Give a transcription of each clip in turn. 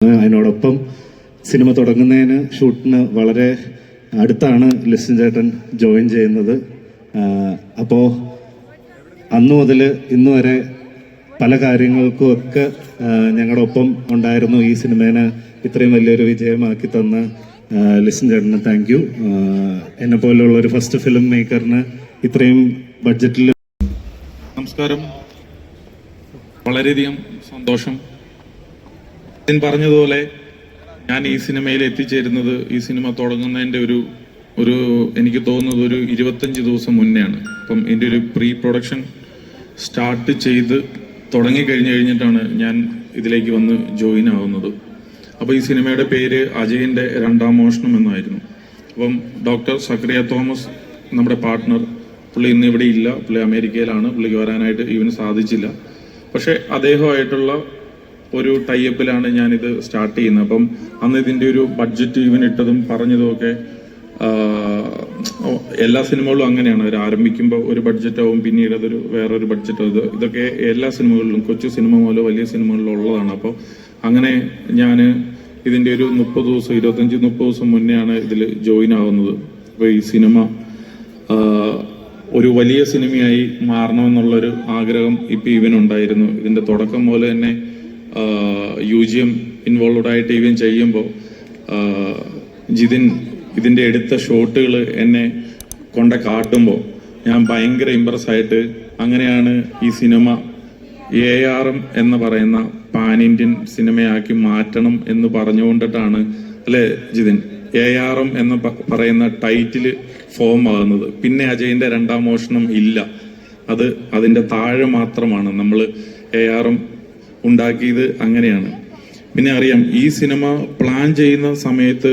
അതിനോടൊപ്പം സിനിമ തുടങ്ങുന്നതിന് ഷൂട്ടിന് വളരെ അടുത്താണ് ലിസ്റ്റിൻ ചേട്ടൻ ജോയിൻ ചെയ്യുന്നത്. അപ്പോൾ അന്നു മുതൽ ഇന്ന് വരെ പല കാര്യങ്ങൾക്കും ഒക്കെ ഞങ്ങളുടെ ഒപ്പം ഉണ്ടായിരുന്നു ഈ സിനിമേനെ ഇത്രയും വലിയൊരു വിജയമാക്കി തന്ന ലിസ്റ്റിൻ ചേട്ടന് താങ്ക് യു എന്നെ പോലുള്ള ഒരു ഫസ്റ്റ് ഫിലിം മേക്കറിന് ഇത്രയും ബഡ്ജറ്റിൽ നമസ്കാരം. വളരെയധികം സന്തോഷം. ഞാൻ പറഞ്ഞതുപോലെ ഞാൻ ഈ സിനിമയിൽ എത്തിച്ചേരുന്നത് ഈ സിനിമ തുടങ്ങുന്നതിന്റെ ഒരു ഒരു എനിക്ക് തോന്നുന്നത് ഒരു ഇരുപത്തഞ്ച് ദിവസം മുന്നെയാണ്. അപ്പം എന്റെ ഒരു പ്രീ പ്രൊഡക്ഷൻ സ്റ്റാർട്ട് ചെയ്ത് തുടങ്ങി കഴിഞ്ഞു കഴിഞ്ഞിട്ടാണ് ഞാൻ ഇതിലേക്ക് വന്ന് ജോയിൻ ആവുന്നത്. അപ്പോൾ ഈ സിനിമയുടെ പേര് അജയന്റെ രണ്ടാം മോഷണം എന്നായിരുന്നു. അപ്പം ഡോക്ടർ സക്രിയ തോമസ് നമ്മുടെ പാർട്ട്ണർ പുള്ളി ഇന്ന് ഇവിടെ ഇല്ല. പുള്ളി അമേരിക്കയിലാണ്. പുള്ളിക്ക് വരാനായിട്ട് ഇവന് സാധിച്ചില്ല. പക്ഷേ അദ്ദേഹമായിട്ടുള്ള ഒരു ടൈപ്പിലാണ് ഞാനിത് സ്റ്റാർട്ട് ചെയ്യുന്നത്. അപ്പം അന്ന് ഇതിന്റെ ഒരു ബഡ്ജറ്റ് ഇവൻ ഇട്ടതും പറഞ്ഞതും ഒക്കെ എല്ലാ സിനിമകളും അങ്ങനെയാണ്. അവർ ആരംഭിക്കുമ്പോൾ ഒരു ബഡ്ജറ്റ് ആവും പിന്നീട് അതൊരു വേറൊരു ബഡ്ജറ്റ് ആവും. ഇതൊക്കെ എല്ലാ സിനിമകളിലും കൊച്ചു സിനിമ മുതൽ വലിയ സിനിമകളിലും ഉള്ളതാണ്. അപ്പോൾ അങ്ങനെ ഞാൻ ഇതിന്റെ ഒരു മുപ്പത് ദിവസം ഇരുപത്തഞ്ച് മുപ്പത് ദിവസം മുന്നെയാണ് ഇതിൽ ജോയിൻ ആവുന്നത്. അപ്പോൾ ഈ സിനിമ ഒരു വലിയ സിനിമയായി മാറണമെന്നുള്ളൊരു ആഗ്രഹം ഇപ്പം ഇവനുണ്ടായിരുന്നു ഇതിന്റെ തുടക്കം പോലെ തന്നെ യു ജി എം ഇൻവോൾവഡ് ആയിട്ട് ഇവൻ ചെയ്യുമ്പോൾ ജിതിൻ ഇതിന്റെ എടുത്ത ഷോട്ടുകൾ എന്നെ കൊണ്ട കാട്ടുമ്പോൾ ഞാൻ ഭയങ്കര ഇമ്പ്രസ് ആയിട്ട് അങ്ങനെയാണ് ഈ സിനിമ എ എം എന്ന് പറയുന്ന പാൻ ഇന്ത്യൻ സിനിമയാക്കി മാറ്റണം എന്ന് പറഞ്ഞുകൊണ്ടിട്ടാണ് അല്ലെ ജിതിൻ? എ എം എന്ന് പറയുന്ന ടൈറ്റിൽ ഫോം ആകുന്നത്. പിന്നെ അജയന്റെ രണ്ടാം മോഷണം ഇല്ല. അത് അതിന്റെ താഴെ മാത്രമാണ്. നമ്മൾ എ എം ഉണ്ടാക്കിയത് അങ്ങനെയാണ്. പിന്നെ അറിയാം ഈ സിനിമ പ്ലാൻ ചെയ്യുന്ന സമയത്ത്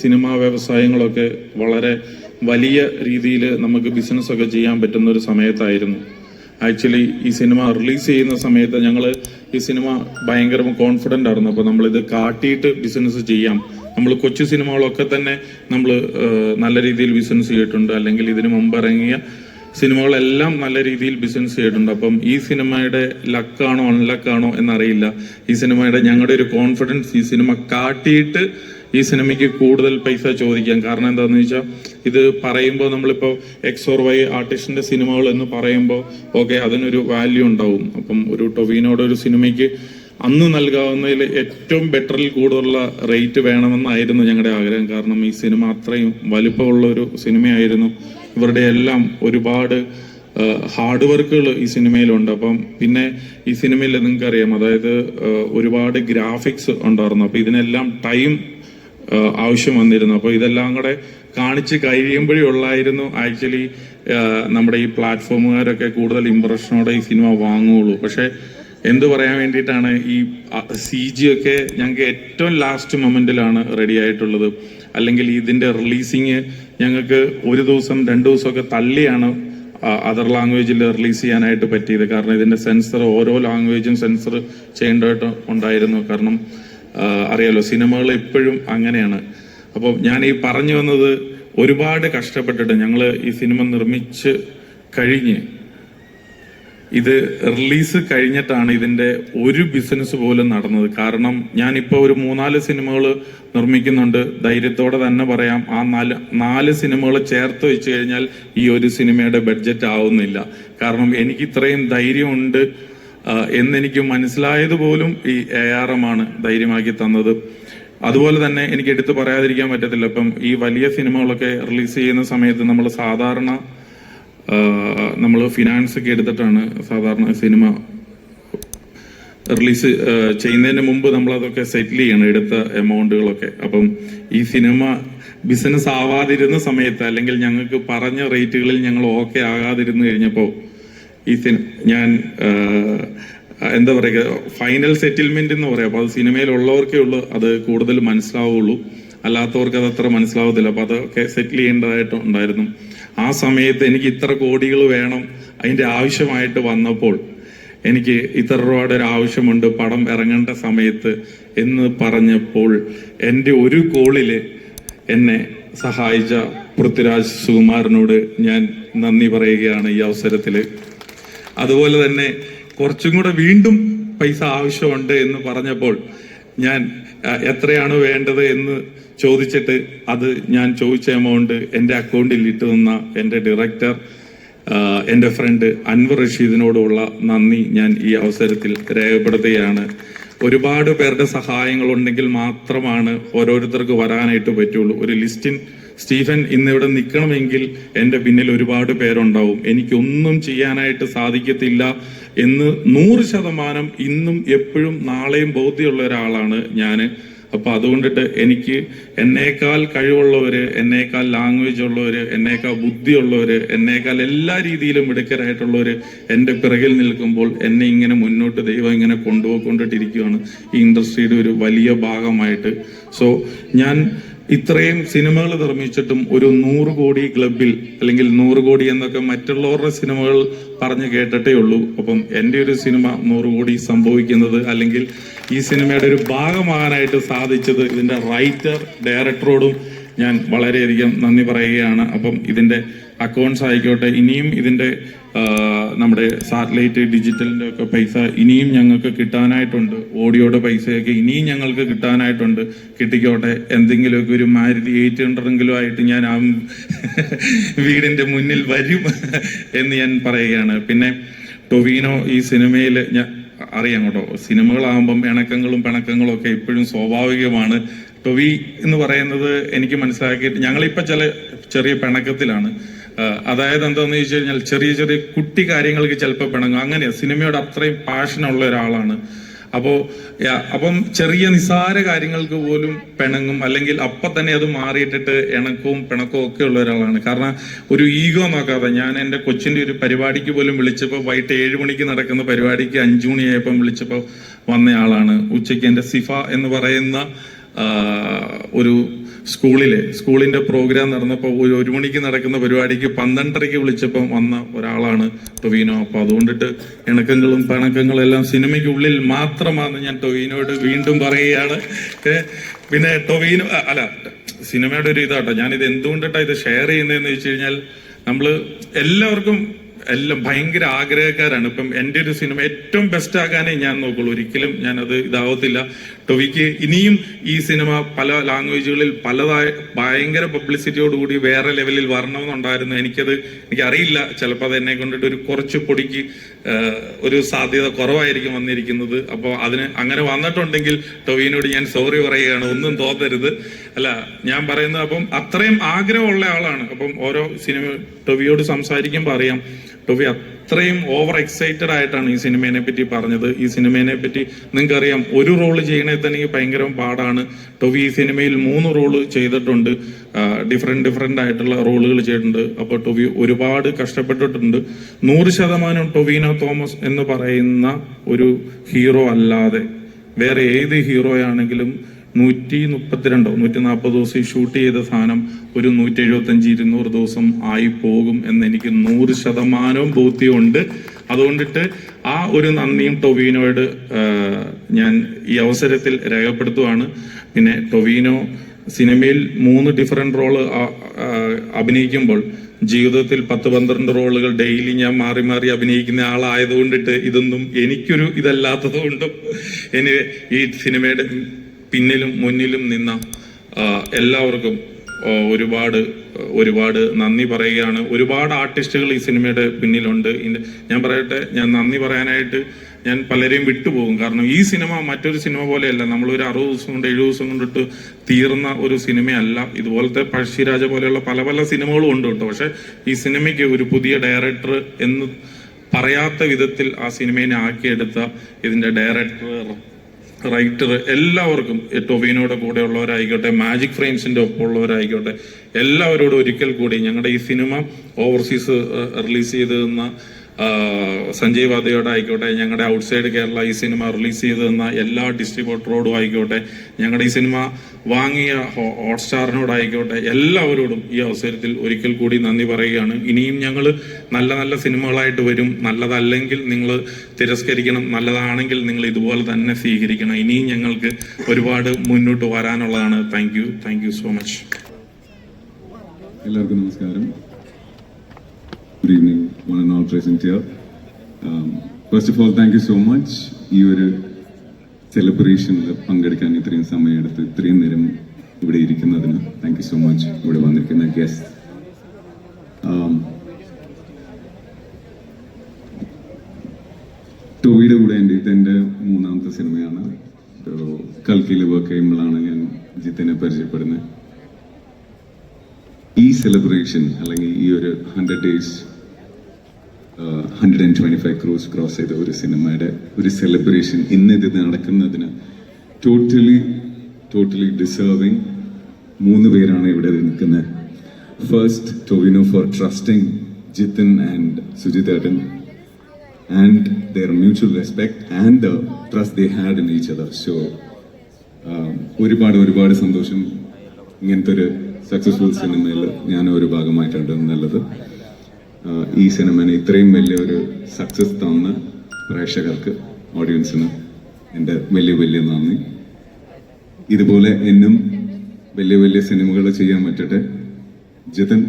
സിനിമാ വ്യവസായങ്ങളൊക്കെ വളരെ വലിയ രീതിയിൽ നമുക്ക് ബിസിനസ് ഒക്കെ ചെയ്യാൻ പറ്റുന്ന ഒരു സമയത്തായിരുന്നു. ആക്ച്വലി ഈ സിനിമ റിലീസ് ചെയ്യുന്ന സമയത്ത് ഞങ്ങൾ ഈ സിനിമ ഭയങ്കര കോൺഫിഡന്റ് ആയിരുന്നു. അപ്പോൾ നമ്മളിത് കാട്ടിയിട്ട് ബിസിനസ് ചെയ്യാം. നമ്മൾ കൊച്ചു സിനിമകളൊക്കെ തന്നെ നമ്മൾ നല്ല രീതിയിൽ ബിസിനസ് ചെയ്തിട്ടുണ്ട്. അല്ലെങ്കിൽ ഇതിനു മുമ്പ് ഇറങ്ങിയ സിനിമകളെല്ലാം നല്ല രീതിയിൽ ബിസിനസ് ചെയ്തിട്ടുണ്ട്. അപ്പം ഈ സിനിമയുടെ ലക്കാണോ അൺലക്കാണോ എന്നറിയില്ല. ഈ സിനിമയുടെ ഞങ്ങളുടെ ഒരു കോൺഫിഡൻസ് ഈ സിനിമ കാട്ടിയിട്ട് ഈ സിനിമയ്ക്ക് കൂടുതൽ പൈസ ചോദിക്കാം. കാരണം എന്താണെന്ന് വെച്ചാൽ ഇത് പറയുമ്പോൾ നമ്മളിപ്പോൾ എക്സ് ഓർ വൈ ആർട്ടിസ്റ്റിന്റെ സിനിമകൾ എന്ന് പറയുമ്പോൾ ഓക്കെ അതിനൊരു വാല്യൂ ഉണ്ടാവും. അപ്പം ഒരു ടൊവീനോടെ ഒരു സിനിമയ്ക്ക് അന്ന് നൽകാവുന്നതിൽ ഏറ്റവും ബെറ്ററിൽ കൂടുതലുള്ള റേറ്റ് വേണമെന്നായിരുന്നു ഞങ്ങളുടെ ആഗ്രഹം. കാരണം ഈ സിനിമ അത്രയും വലുപ്പമുള്ള ഒരു സിനിമയായിരുന്നു. ഇവരുടെ എല്ലാം ഒരുപാട് ഹാർഡ് വർക്കുകൾ ഈ സിനിമയിലുണ്ട്. അപ്പം പിന്നെ ഈ സിനിമയിൽ നിങ്ങൾക്കറിയാം അതായത് ഒരുപാട് ഗ്രാഫിക്സ് ഉണ്ടായിരുന്നു. അപ്പം ഇതിനെല്ലാം ടൈം ആവശ്യം വന്നിരുന്നു. അപ്പോൾ ഇതെല്ലാം കൂടെ കാണിച്ച് കഴിയുമ്പോഴേ ഉള്ളായിരുന്നു ആക്ച്വലി നമ്മുടെ ഈ പ്ലാറ്റ്ഫോമുകാരൊക്കെ കൂടുതൽ ഇമ്പ്രഷനോടെ ഈ സിനിമ വാങ്ങുകയുള്ളൂ പക്ഷേ എന്ത് പറയാൻ വേണ്ടിയിട്ടാണ് ഈ സി ജി ഒക്കെ ഞങ്ങൾക്ക് ഏറ്റവും ലാസ്റ്റ് മൊമെന്റിലാണ് റെഡി ആയിട്ടുള്ളത്. അല്ലെങ്കിൽ ഇതിന്റെ റിലീസിങ് ഞങ്ങൾക്ക് ഒരു ദിവസം രണ്ട് ദിവസമൊക്കെ തള്ളിയാണ് അതർ ലാംഗ്വേജിൽ റിലീസ് ചെയ്യാനായിട്ട് പറ്റിയത്. കാരണം ഇതിന്റെ സെൻസർ ഓരോ ലാംഗ്വേജും സെൻസർ ചെയ്യേണ്ടതായിട്ട് ഉണ്ടായിരുന്നു. കാരണം അറിയാലോ സിനിമകൾ എപ്പോഴും അങ്ങനെയാണ്. അപ്പോൾ ഞാൻ ഈ പറഞ്ഞു വന്നത് ഒരുപാട് കഷ്ടപ്പെട്ടിട്ട് ഞങ്ങൾ ഈ സിനിമ നിർമ്മിച്ച് കഴിഞ്ഞ് ഇത് റിലീസ് കഴിഞ്ഞിട്ടാണ് ഇതിന്റെ ഒരു ബിസിനസ് പോലും നടന്നത്. കാരണം ഞാനിപ്പോൾ ഒരു മൂന്നാൽ സിനിമകൾ നിർമ്മിക്കുന്നുണ്ട്. ധൈര്യത്തോടെ തന്നെ പറയാം ആ നാല് നാല് സിനിമകൾ ചേർത്ത് വെച്ച് കഴിഞ്ഞാൽ ഈ ഒരു സിനിമയുടെ ബഡ്ജറ്റ് ആവുന്നില്ല. കാരണം എനിക്ക് ഇത്രയും ധൈര്യമുണ്ട് എന്നെനിക്ക് മനസ്സിലായത് പോലും ഈ എ ആർ എം ആണ് ധൈര്യമാക്കി തന്നത്. അതുപോലെ തന്നെ എനിക്ക് എടുത്തു പറയാതിരിക്കാൻ പറ്റത്തില്ല. ഇപ്പം ഈ വലിയ സിനിമകളൊക്കെ റിലീസ് ചെയ്യുന്ന സമയത്ത് നമ്മൾ സാധാരണ നമ്മൾ ഫിനാൻസ് ഒക്കെ എടുത്തിട്ടാണ് സാധാരണ സിനിമ റിലീസ് ചെയ്യുന്നതിന് മുമ്പ് നമ്മൾ അതൊക്കെ സെറ്റിൽ ചെയ്യണം എടുത്ത എമൗണ്ടുകളൊക്കെ അപ്പം ഈ സിനിമ ബിസിനസ് ആവാതിരുന്ന സമയത്ത് അല്ലെങ്കിൽ ഞങ്ങൾക്ക് പറഞ്ഞ റേറ്റുകളിൽ ഞങ്ങൾ ഓക്കെ ആകാതിരുന്നു കഴിഞ്ഞപ്പോൾ ഈ സിനിമ ഞാൻ എന്താ പറയുക ഫൈനൽ സെറ്റിൽമെന്റ് എന്ന് പറയാം. അപ്പൊ അത് സിനിമയിലുള്ളവർക്കേ ഉള്ളൂ അത് കൂടുതൽ മനസ്സിലാവുള്ളൂ. അല്ലാത്തവർക്ക് അത് അത്ര മനസ്സിലാവത്തില്ല. അപ്പൊ അതൊക്കെ സെറ്റിൽ ചെയ്യേണ്ടതായിട്ട് ഉണ്ടായിരുന്നു. ആ സമയത്ത് എനിക്ക് ഇത്ര കോടികൾ വേണം അതിന്റെ ആവശ്യമായിട്ട് വന്നപ്പോൾ എനിക്ക് ഇത്ര രൂപയുടെ ഒരു ആവശ്യമുണ്ട് പടം ഇറങ്ങേണ്ട സമയത്ത് എന്ന് പറഞ്ഞപ്പോൾ എന്റെ ഒരു കോളിൽ എന്നെ സഹായിച്ച പൃഥ്വിരാജ് സുകുമാരനോട് ഞാൻ നന്ദി പറയുകയാണ് ഈ അവസരത്തിൽ. അതുപോലെ തന്നെ കുറച്ചും കൂടെ വീണ്ടും പൈസ ആവശ്യമുണ്ട് എന്ന് പറഞ്ഞപ്പോൾ ഞാൻ എത്രയാണ് വേണ്ടത് എന്ന് ചോദിച്ചിട്ട് അത് ഞാൻ ചോദിച്ച എമൗണ്ട് എന്റെ അക്കൗണ്ടിൽ ഇട്ടു തന്ന എന്റെ ഡയറക്ടർ എന്റെ ഫ്രണ്ട് അൻവർ റഷീദിനോടുള്ള നന്ദി ഞാൻ ഈ അവസരത്തിൽ രേഖപ്പെടുത്തുകയാണ്. ഒരുപാട് പേരുടെ സഹായങ്ങൾ ഉണ്ടെങ്കിൽ മാത്രമാണ് ഓരോരുത്തർക്ക് വരാനായിട്ട് പറ്റുള്ളൂ. ഒരു ലിസ്റ്റിൻ സ്റ്റീഫൻ ഇന്നിവിടെ നിൽക്കണമെങ്കിൽ എന്റെ പിന്നിൽ ഒരുപാട് പേരുണ്ടാവും. എനിക്കൊന്നും ചെയ്യാനായിട്ട് സാധിക്കത്തില്ല എന്ന് നൂറ് ശതമാനം ഇന്നും എപ്പോഴും നാളെയും ബോധ്യമുള്ള ഒരാളാണ് ഞാൻ. അപ്പൊ അതുകൊണ്ടിട്ട് എനിക്ക് എന്നേക്കാൾ കഴിവുള്ളവര് എന്നേക്കാൾ ലാംഗ്വേജ് ഉള്ളവര് എന്നേക്കാൾ ബുദ്ധിയുള്ളവര് എന്നേക്കാൾ എല്ലാ രീതിയിലും മിടുക്കരായിട്ടുള്ളവര് എന്റെ പിറകിൽ നിൽക്കുമ്പോൾ എന്നെ ഇങ്ങനെ മുന്നോട്ട് ദൈവം ഇങ്ങനെ കൊണ്ടുപോയിക്കൊണ്ടിട്ടിരിക്കുകയാണ് ഈ ഇൻഡസ്ട്രിയുടെ ഒരു വലിയ ഭാഗമായിട്ട്. സോ ഞാൻ ഇത്രയും സിനിമകൾ നിർമ്മിച്ചിട്ടും ഒരു നൂറ് കോടി ക്ലബിൽ അല്ലെങ്കിൽ നൂറ് കോടി എന്നൊക്കെ മറ്റുള്ളവരുടെ സിനിമകൾ പറഞ്ഞു കേട്ടിട്ടേ ഉള്ളൂ. അപ്പം എന്റെ ഒരു സിനിമ നൂറ് കോടി സംഭവിക്കുന്നത് അല്ലെങ്കിൽ ഈ സിനിമയുടെ ഒരു ഭാഗമാകാനായിട്ട് സാധിച്ചത് ഇതിന്റെ റൈറ്റർ ഡയറക്ടറോടും ഞാൻ വളരെയധികം നന്ദി പറയുകയാണ്. അപ്പം ഇതിന്റെ അക്കൗണ്ട്സ് ആയിക്കോട്ടെ ഇനിയും ഇതിന്റെ നമ്മുടെ സാറ്റലൈറ്റ് ഡിജിറ്റലിന്റെ ഒക്കെ പൈസ ഇനിയും ഞങ്ങൾക്ക് കിട്ടാനായിട്ടുണ്ട്. ഓഡിയോയുടെ പൈസയൊക്കെ ഇനിയും ഞങ്ങൾക്ക് കിട്ടാനായിട്ടുണ്ട്. കിട്ടിക്കോട്ടെ എന്തെങ്കിലുമൊക്കെ ഒരു മാരുതി എയ്റ്റ് ഹൺഡ്രഡെങ്കിലും ആയിട്ട് ഞാൻ ആ വീടിന്റെ മുന്നിൽ വരും എന്ന് ഞാൻ പറയുകയാണ്. പിന്നെ ടൊവീനോ ഈ സിനിമയിൽ ഞാൻ അറിയാം കേട്ടോ സിനിമകളാകുമ്പം ഇണക്കങ്ങളും പിണക്കങ്ങളും ഒക്കെ എപ്പോഴും സ്വാഭാവികമാണ്. ടൊവി എന്ന് പറയുന്നത് എനിക്ക് മനസ്സിലാക്കിയിട്ട് ഞങ്ങളിപ്പോ ചില ചെറിയ പിണക്കത്തിലാണ്. അതായത് എന്താന്ന് ചോദിച്ചു കഴിഞ്ഞാൽ ചെറിയ ചെറിയ കുട്ടി കാര്യങ്ങൾക്ക് ചിലപ്പോൾ പിണങ്ങും. അങ്ങനെയാ സിനിമയോട് അത്രയും പാഷനുള്ള ഒരാളാണ്. അപ്പോ അപ്പം ചെറിയ നിസാര കാര്യങ്ങൾക്ക് പോലും പിണങ്ങും അല്ലെങ്കിൽ അപ്പൊ തന്നെ അത് മാറിയിട്ടിട്ട് ഇണക്കവും പിണക്കവും ഒക്കെ ഉള്ള ഒരാളാണ്. കാരണം ഒരു ഈഗോ നോക്കാതെ ഞാൻ എന്റെ കൊച്ചിന്റെ ഒരു പരിപാടിക്ക് പോലും വിളിച്ചപ്പോൾ വൈകിട്ട് ഏഴ് മണിക്ക് നടക്കുന്ന പരിപാടിക്ക് അഞ്ചു മണിയായപ്പം വിളിച്ചപ്പോൾ വന്നയാളാണ്. ഉച്ചയ്ക്ക് എന്റെ സിഫ എന്ന് പറയുന്ന ഒരു സ്കൂളിലെ സ്കൂളിന്റെ പ്രോഗ്രാം നടന്നപ്പോൾ ഒരു ഒരു മണിക്ക് നടക്കുന്ന പരിപാടിക്ക് പന്ത്രണ്ടരയ്ക്ക് വിളിച്ചപ്പം വന്ന ഒരാളാണ് ടൊവീനോ. അപ്പോൾ അതുകൊണ്ടിട്ട് ഇണക്കങ്ങളും പിണക്കങ്ങളും എല്ലാം സിനിമയ്ക്കുള്ളിൽ മാത്രമാണ് ഞാൻ ടൊവീനോട് വീണ്ടും പറയുകയാണ്. പിന്നെ ടൊവീനോ അല്ല സിനിമയുടെ ഒരു ഇതാട്ടോ. ഞാനിത് എന്തുകൊണ്ടിട്ടാണ് ഇത് ഷെയർ ചെയ്യുന്നതെന്ന് വെച്ച് കഴിഞ്ഞാൽ നമ്മൾ എല്ലാവർക്കും എല്ലാം ഭയങ്കര ആഗ്രഹക്കാരാണ്. ഇപ്പം എന്റെ ഒരു സിനിമ ഏറ്റവും ബെസ്റ്റ് ആകാനേ ഞാൻ നോക്കുള്ളൂ. ഒരിക്കലും ഞാൻ അത് ഇതാവത്തില്ല. ടൊവിക്ക് ഇനിയും ഈ സിനിമ പല ലാംഗ്വേജുകളിൽ പലതായ ഭയങ്കര പബ്ലിസിറ്റിയോടുകൂടി വേറെ ലെവലിൽ വരണമെന്നുണ്ടായിരുന്നു. എനിക്കത് എനിക്കറിയില്ല. ചിലപ്പോൾ അത് എന്നെ കൊണ്ടിട്ട് ഒരു കുറച്ച് പൊടിക്ക് ഒരു സാധ്യത കുറവായിരിക്കും വന്നിരിക്കുന്നത്. അപ്പോൾ അതിന് അങ്ങനെ വന്നിട്ടുണ്ടെങ്കിൽ ടൊവിനോട് ഞാൻ സോറി പറയുകയാണ്. ഒന്നും തോന്നരുത്. അല്ല ഞാൻ പറയുന്നത് അപ്പം അത്രയും ആഗ്രഹമുള്ള ആളാണ്. അപ്പം ഓരോ സിനിമ ടൊവിയോട് സംസാരിക്കുമ്പോൾ അറിയാം. ടൊവി അത്രയും ഓവർ എക്സൈറ്റഡ് ആയിട്ടാണ് ഈ സിനിമയെ പറ്റി പറഞ്ഞത്. ഈ സിനിമയെ പറ്റി നിങ്ങൾക്ക് അറിയാം ഒരു റോൾ ചെയ്യണേ തന്നെ ഭയങ്കര പാടാണ്. ടോവി ഈ സിനിമയിൽ മൂന്ന് റോൾ ചെയ്തിട്ടുണ്ട്. ഡിഫറെന്റ് ഡിഫറെന്റ് ആയിട്ടുള്ള റോളുകൾ ചെയ്തിട്ടുണ്ട്. അപ്പോൾ ടൊവി ഒരുപാട് കഷ്ടപ്പെട്ടിട്ടുണ്ട്. നൂറ് ശതമാനം ടൊവീനോ തോമസ് എന്ന് പറയുന്ന ഒരു ഹീറോ അല്ലാതെ വേറെ ഏത് ഹീറോയാണെങ്കിലും നൂറ്റി മുപ്പത്തിരണ്ടോ നൂറ്റി നാൽപ്പത് ദിവസം ഷൂട്ട് ചെയ്ത സാധനം ഒരു നൂറ്റി എഴുപത്തഞ്ച് ഇരുന്നൂറ് ദിവസം ആയി പോകും എന്ന് എനിക്ക് നൂറ് ശതമാനവും ബോധ്യമുണ്ട്. അതുകൊണ്ടിട്ട് ആ ഒരു നന്ദിയും ടൊവീനോയോട് ഞാൻ ഈ അവസരത്തിൽ രേഖപ്പെടുത്തുവാണ്. പിന്നെ ടൊവീനോ സിനിമയിൽ മൂന്ന് ഡിഫറെന്റ് റോൾ അഭിനയിക്കുമ്പോൾ ജീവിതത്തിൽ പത്ത് പന്ത്രണ്ട് റോളുകൾ ഡെയിലി ഞാൻ മാറി മാറി അഭിനയിക്കുന്ന ആളായതുകൊണ്ടിട്ട് ഇതൊന്നും എനിക്കൊരു ഇതല്ലാത്തത് കൊണ്ടും ഇനി ഈ സിനിമയുടെ പിന്നിലും മുന്നിലും നിന്ന എല്ലാവർക്കും ഒരുപാട് ഒരുപാട് നന്ദി പറയുകയാണ്. ഒരുപാട് ആർട്ടിസ്റ്റുകൾ ഈ സിനിമയുടെ പിന്നിലുണ്ട്. ഞാൻ പറയട്ടെ ഞാൻ നന്ദി പറയാനായിട്ട് ഞാൻ പലരെയും വിട്ടുപോകും. കാരണം ഈ സിനിമ മറ്റൊരു സിനിമ പോലെയല്ല. നമ്മൾ ഒരു അറുപത് ദിവസം കൊണ്ട് എഴുപത് ദിവസം കൊണ്ടിട്ട് തീർന്ന ഒരു സിനിമയല്ല. ഇതുപോലത്തെ പഴശ്ശിരാജ പോലെയുള്ള പല പല സിനിമകളും ഉണ്ട് കേട്ടോ. പക്ഷെ ഈ സിനിമയ്ക്ക് ഒരു പുതിയ ഡയറക്ടർ എന്ന് പറയാത്ത വിധത്തിൽ ആ സിനിമയെ ആക്കിയെടുത്ത ഇതിന്റെ ഡയറക്ടർ റൈറ്റർ എല്ലാവർക്കും ടൊവിനോയുടെ കൂടെ ഉള്ളവരായിക്കോട്ടെ മാജിക് ഫ്രെയിംസിന്റെ ഒപ്പം ഉള്ളവരായിക്കോട്ടെ എല്ലാവരോടും ഒരിക്കൽ കൂടി ഞങ്ങളുടെ ഈ സിനിമ ഓവർസീസ് റിലീസ് ചെയ്തു തന്ന സഞ്ജയ് വാദയോട് ആയിക്കോട്ടെ ഞങ്ങളുടെ ഔട്ട്സൈഡ് കേരള ഈ സിനിമ റിലീസ് ചെയ്ത് തന്ന എല്ലാ ഡിസ്ട്രിബ്യൂട്ടറോടും ആയിക്കോട്ടെ ഞങ്ങളുടെ ഈ സിനിമ വാങ്ങിയ ഹോട്ട്സ്റ്റാറിനോടായിക്കോട്ടെ എല്ലാവരോടും ഈ അവസരത്തിൽ ഒരിക്കൽ കൂടി നന്ദി പറയുകയാണ്. ഇനിയും ഞങ്ങൾ നല്ല നല്ല സിനിമകളായിട്ട് വരും. നല്ലതല്ലെങ്കിൽ നിങ്ങൾ തിരസ്കരിക്കണം. നല്ലതാണെങ്കിൽ നിങ്ങൾ ഇതുപോലെ തന്നെ സ്വീകരിക്കണം. ഇനിയും ഞങ്ങൾക്ക് ഒരുപാട് മുന്നോട്ട് വരാനുള്ളതാണ്. Thank you. Thank you so much. എല്ലാവർക്കും നമസ്കാരം. Good evening one and all present here first of all thank you so much ഈ ഒരു സെലിബ്രേഷനിൽ പങ്കെടുക്കാൻ ഇത്രയും സമയമെടുത്ത് ഇത്രയും നേരം ഇവിടെ ഇരിക്കുന്നതിന് താങ്ക് യു സോ മച്ച് ഇവിടെ വന്നിരിക്കുന്ന ഗസ്റ്റ് ടോയുടെ കൂടെ എന്റെ ഇതെന്റെ മൂന്നാമത്തെ സിനിമയാണ്. കൽക്കിയിൽ വർക്ക് ചെയ്യുമ്പോഴാണ് ഞാൻ ജിത്തിനെ പരിചയപ്പെടുന്നത്. ഈ സെലിബ്രേഷൻ അല്ലെങ്കിൽ ഈ ഒരു hundred days hundred and twenty five crores cross ചെയ്ത ഒരു സിനിമയുടെ ഒരു സെലിബ്രേഷൻ ഇന്ന് ഇത് നടക്കുന്നതിന് ടോട്ടലി ടോട്ടലി ഡിസേർവിങ് മൂന്ന് പേരാണ് ഇവിടെ നിൽക്കുന്നത്. First Tovino for trusting Jithin and Sujith ഏട്ടൻ and their mutual respect and the trust they had in each other so ഒരുപാട് ഒരുപാട് സന്തോഷം. ഇങ്ങനത്തെ ഒരു സക്സസ്ഫുൾ സിനിമയിൽ ഞാൻ ഒരു ഭാഗമായിട്ടുണ്ട് എന്നുള്ളത് ഈ സിനിമനെ ഇത്രയും വലിയൊരു സക്സസ് തന്ന പ്രേക്ഷകർക്ക് ഓഡിയൻസിന് എന്റെ വലിയ വലിയ നന്ദി. ഇതുപോലെ എന്നും വലിയ വലിയ സിനിമകൾ ചെയ്യാൻ പറ്റട്ടെ. ജിതൻ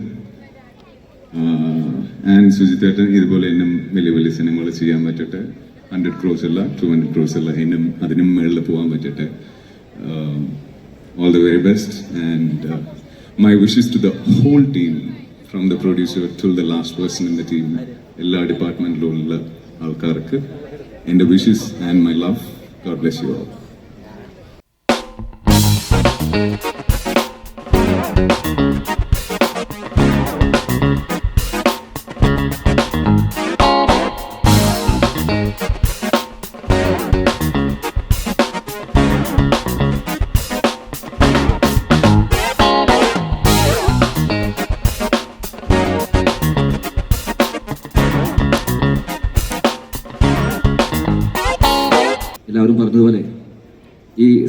ആൻഡ് സുജിത്തേട്ടൻ ഇതുപോലെ എന്നും വലിയ വലിയ സിനിമകൾ ചെയ്യാൻ പറ്റട്ടെ. ഹൺഡ്രഡ് ക്രോസ് അല്ല ടു ഹൺഡ്രഡ് ക്രോസ് അല്ല എന്നും അതിനും മുകളിൽ പോകാൻ പറ്റട്ടെ. All the very best and my wishes to the whole team from the producer to the last person in the team എല്ലാ ഡിപ്പാർട്ട്മെന്റിലുള്ള ആൾക്കാർക്ക് എന്റെ wishes and my love God bless you all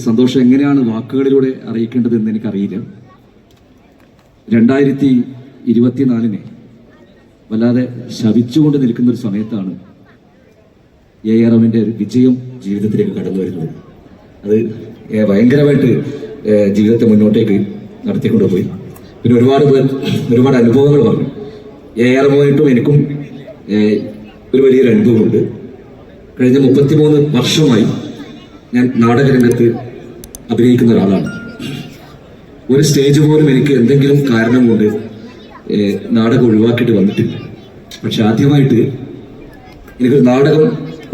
സന്തോഷം എങ്ങനെയാണ് വാക്കുകളിലൂടെ അറിയിക്കേണ്ടതെന്ന് എനിക്കറിയില്ല. രണ്ടായിരത്തി ഇരുപത്തിനാലിനെ വല്ലാതെ ശവിച്ചുകൊണ്ട് നിൽക്കുന്ന ഒരു സമയത്താണ് എ ആർ എമ്മിന്റെ ഒരു വിജയം ജീവിതത്തിലേക്ക് കടന്നു വരുന്നത്. അത് ഭയങ്കരമായിട്ട് ജീവിതത്തെ മുന്നോട്ടേക്ക് നടത്തിക്കൊണ്ടുപോയി. പിന്നെ ഒരുപാട് പേർ ഒരുപാട് അനുഭവങ്ങൾ പറഞ്ഞു. എ ആർ എമ്മുമായിട്ടും എനിക്കും ഒരു വലിയൊരു അനുഭവമുണ്ട്. കഴിഞ്ഞ മുപ്പത്തിമൂന്ന് വർഷമായി ഞാൻ നാടകരംഗത്ത് അഭിനയിക്കുന്ന ഒരാളാണ്. ഒരു സ്റ്റേജ് പോലും എനിക്ക് എന്തെങ്കിലും കാരണം കൊണ്ട് നാടകം ഒഴിവാക്കിയിട്ട് വന്നിട്ടില്ല. പക്ഷെ ആദ്യമായിട്ട് എനിക്കൊരു നാടകം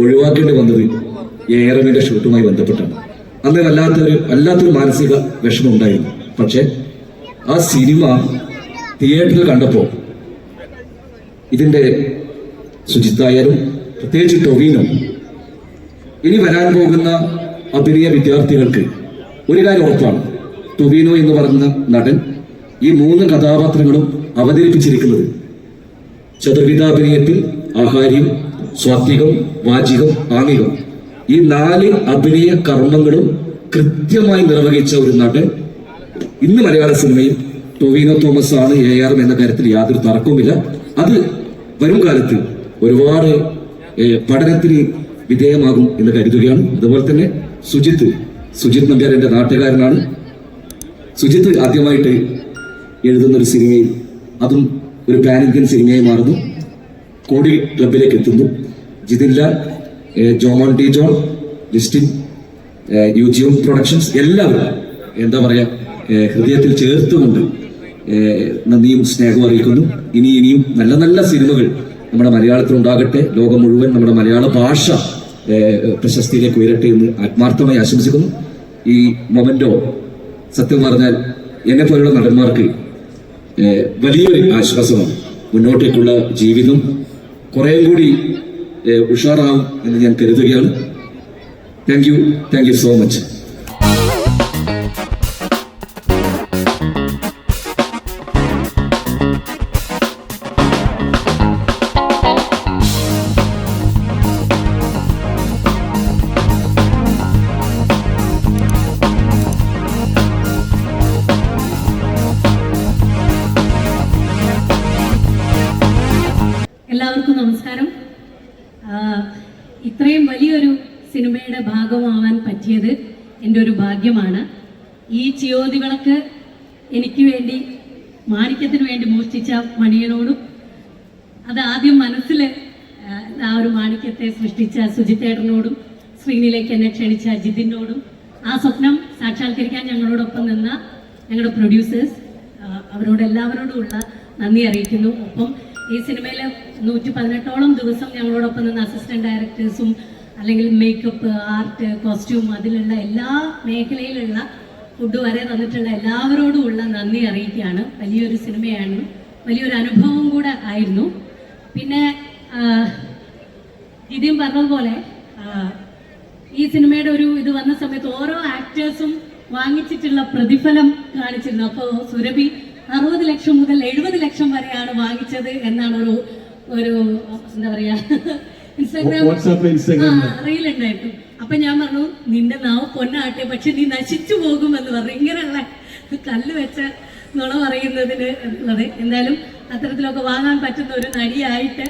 ഒഴിവാക്കേണ്ടി വന്നത് ഏറമിന്റെ ഷൂട്ടുമായി ബന്ധപ്പെട്ടാണ്. അന്ന് വല്ലാത്തൊരു വല്ലാത്തൊരു മാനസിക വിഷമം ഉണ്ടായിരുന്നു. പക്ഷെ ആ സിനിമ തിയേറ്ററിൽ കണ്ടപ്പോൾ ഇതിന്റെ ശുചിത്തായാലും പ്രത്യേകിച്ച് ടൊവീനും ഇനി വരാൻ പോകുന്ന അഭിനയ വിദ്യാർത്ഥികൾക്ക് ഒരു കാര്യം ഓർത്താണ് ടൊവിനോ എന്ന് പറയുന്ന നടൻ ഈ മൂന്ന് കഥാപാത്രങ്ങളും അവതരിപ്പിച്ചിരിക്കുന്നത്. ചതുർവിധാഭിനയത്തിൽ ആഹാര്യം സ്വാത്വികം വാചികം ആംഗികം. ഈ നാല് അഭിനയ കർമ്മങ്ങളും കൃത്യമായി നിർവഹിച്ച ഒരു നടൻ ഇന്ന് മലയാള സിനിമയിൽ ടൊവിനോ തോമസ് ആണ് എ ആർ എന്ന കാര്യത്തിൽ യാതൊരു തർക്കവുമില്ല. അത് വരും കാലത്ത് ഒരുപാട് പഠനത്തിന് വിധേയമാകും എന്ന് കരുതുകയാണ്. അതുപോലെ തന്നെ സുജിത്ത് സുജിത്ത് നമ്പ്യാർ എന്റെ നാട്ടുകാരനാണ്. സുജിത്ത് ആദ്യമായിട്ട് എഴുതുന്ന ഒരു സിനിമയിൽ അതും ഒരു പാൻ ഇന്ത്യൻ സിനിമയായി മാറുന്നു. കോടി ക്ലബിലേക്ക് എത്തുന്നു. Jithin Lal Jomon T John Listin M productions എല്ലാവരും എന്താ പറയുക ഹൃദയത്തിൽ ചേർത്തുകൊണ്ട് നന്ദിയും സ്നേഹവും അറിയിക്കുന്നു. ഇനി ഇനിയും നല്ല നല്ല സിനിമകൾ നമ്മുടെ മലയാളത്തിൽ ഉണ്ടാകട്ടെ ലോകം മുഴുവൻ നമ്മുടെ മലയാള ഭാഷ പ്രശസ്തിയിലേക്ക് ഉയരട്ടെ എന്ന് ആത്മാർത്ഥമായി ആശംസിക്കുന്നു. ഈ മൊമെന്റോ സത്യം പറഞ്ഞാൽ എന്നെ പോലുള്ള നടന്മാർക്ക് വലിയൊരു ആശ്വാസമാണ്. മുന്നോട്ടേക്കുള്ള ജീവിതം കുറേ കൂടി ഉഷാറാവും എന്ന് ഞാൻ കരുതുകയാണ്. Thank you thank you so much വലിയൊരു സിനിമയുടെ ഭാഗമാവാൻ പറ്റിയത് എന്റെ ഒരു ഭാഗ്യമാണ്. ഈ ചിയോതി വിളക്ക് എനിക്ക് വേണ്ടി മാണിക്യത്തിന് വേണ്ടി മോഷ്ടിച്ച മണിയനോടും അത് ആദ്യം മനസ്സിൽ ആ, ആ ഒരു മാണിക്യത്തെ സൃഷ്ടിച്ച സുജിത്തേട്ടനോടും സ്ക്രീനിലേക്ക് എന്നെ ക്ഷണിച്ച ജിതിനോടും ആ സ്വപ്നം സാക്ഷാത്കരിക്കാൻ ഞങ്ങളോടൊപ്പം നിന്ന ഞങ്ങളുടെ പ്രൊഡ്യൂസേഴ്സ് അവരോട് എല്ലാവരോടുമുള്ള നന്ദി അറിയിക്കുന്നു. ഒപ്പം ഈ സിനിമയിലെ നൂറ്റി പതിനെട്ടോളം ദിവസം ഞങ്ങളോടൊപ്പം നിന്ന അസിസ്റ്റന്റ് ഡയറക്ടേഴ്സും അല്ലെങ്കിൽ മേക്കപ്പ് ആർട്ട് കോസ്റ്റ്യൂം അതിലുള്ള എല്ലാ മേഖലയിലുള്ള ഫുഡ് വരെ തന്നിട്ടുള്ള എല്ലാവരോടുമുള്ള നന്ദി അറിയിക്കുകയാണ്. വലിയൊരു സിനിമയാണ്. വലിയൊരു അനുഭവം കൂടെ ആയിരുന്നു. പിന്നെ ഇതും പറഞ്ഞതുപോലെ ഈ സിനിമയുടെ ഒരു ഇത് വന്ന സമയത്ത് ഓരോ ആക്ടേഴ്സും വാങ്ങിച്ചിട്ടുള്ള പ്രതിഫലം കാണിച്ചിരുന്നു. അപ്പോൾ സുരഭി അറുപത് ലക്ഷം മുതൽ എഴുപത് ലക്ഷം വരെയാണ് വാങ്ങിച്ചത് എന്നാണ് ഒരു ഒരു എന്താ പറയാ ഇൻസ്റ്റാഗ്രാം റീൽ ഉണ്ടായിരുന്നു അപ്പൊ ഞാൻ പറഞ്ഞു നിന്റെ നാവ് പൊന്നാട്ടെ പക്ഷെ നീ നശിച്ചു പോകുമെന്ന് പറഞ്ഞു. ഇങ്ങനെയുള്ള കല്ല് വെച്ച നുണ പറയുന്നതിന് എന്നുള്ളത് എന്തായാലും അത്തരത്തിലൊക്കെ വാങ്ങാൻ പറ്റുന്ന ഒരു നടിയായിട്ട്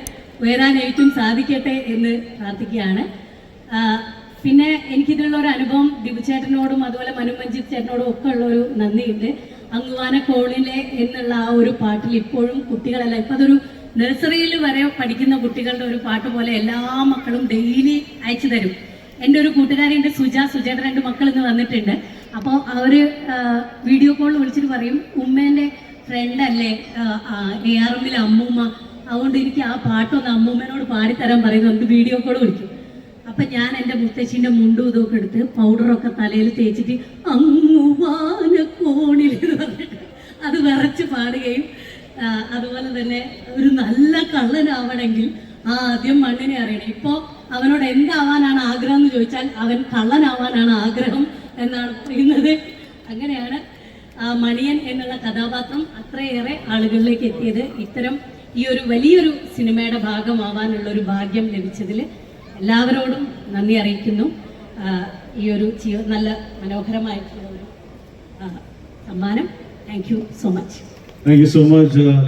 വരാനായിട്ടും സാധിക്കട്ടെ എന്ന് പ്രാർത്ഥിക്കുകയാണ്. പിന്നെ എനിക്കിതിലുള്ള ഒരു അനുഭവം ദിബുചേട്ടനോടും അതുപോലെ മനുമഞ്ജിത് ചേട്ടനോടും ഒക്കെ ഉള്ള ഒരു നന്ദിയുണ്ട്. അങ്ങുവാന കോളിലെ എന്നുള്ള ആ ഒരു പാട്ടിൽ ഇപ്പോഴും കുട്ടികളെല്ലാം ഇപ്പൊ അതൊരു നഴ്സറിയിൽ വരെ പഠിക്കുന്ന കുട്ടികളുടെ ഒരു പാട്ട് പോലെ എല്ലാ മക്കളും ഡെയിലി അയച്ചു തരും. എന്റെ ഒരു കൂട്ടുകാരിന്റെ സുജ സുജയുടെ രണ്ട് മക്കൾ ഇന്ന് വന്നിട്ടുണ്ട്. അപ്പോൾ അവർ വീഡിയോ കോളിൽ വിളിച്ചിട്ട് പറയും ഉമ്മേന്റെ ഫ്രണ്ട് അല്ലേ? എ ആർ എമ്മിലെ അമ്മൂമ്മ. അതുകൊണ്ട് എനിക്ക് ആ പാട്ടൊന്ന് അമ്മൂമ്മേനോട് പാടിത്തരാൻ പറയുന്നു. എന്നിട്ട് വീഡിയോ കോൾ വിളിക്കും. അപ്പൊ ഞാൻ എന്റെ മുത്തശ്ശിന്റെ മുണ്ടും ഇതൊക്കെ എടുത്ത് പൗഡറൊക്കെ തലയിൽ തേച്ചിട്ട് അങ്ങുവാന കോണിൽ അത് വിറച്ച് പാടുകയും അതുപോലെ തന്നെ ഒരു നല്ല കള്ളനാവണമെങ്കിൽ ആദ്യം മണ്ണിനെ അറിയണം. ഇപ്പോ അവനോട് എന്താവാനാണ് ആഗ്രഹം എന്ന് ചോദിച്ചാൽ അവൻ കള്ളനാവാനാണ് ആഗ്രഹം എന്നാണ് പറയുന്നത്. അങ്ങനെയാണ് ആ മണിയൻ എന്നുള്ള കഥാപാത്രം അത്രയേറെ ആളുകളിലേക്ക് എത്തിയത്. ഇത്തരം ഈ ഒരു വലിയൊരു സിനിമയുടെ ഭാഗമാവാനുള്ള ഒരു ഭാഗ്യം ലഭിച്ചതിൽ എല്ലാവരോടും നന്ദി അറിയിക്കുന്നു. ഈ ഒരു നല്ല മനോഹരമായിട്ടുള്ള ഒരു ആ, സമ്മാനം. Thank you so much Thank you so much. Uh,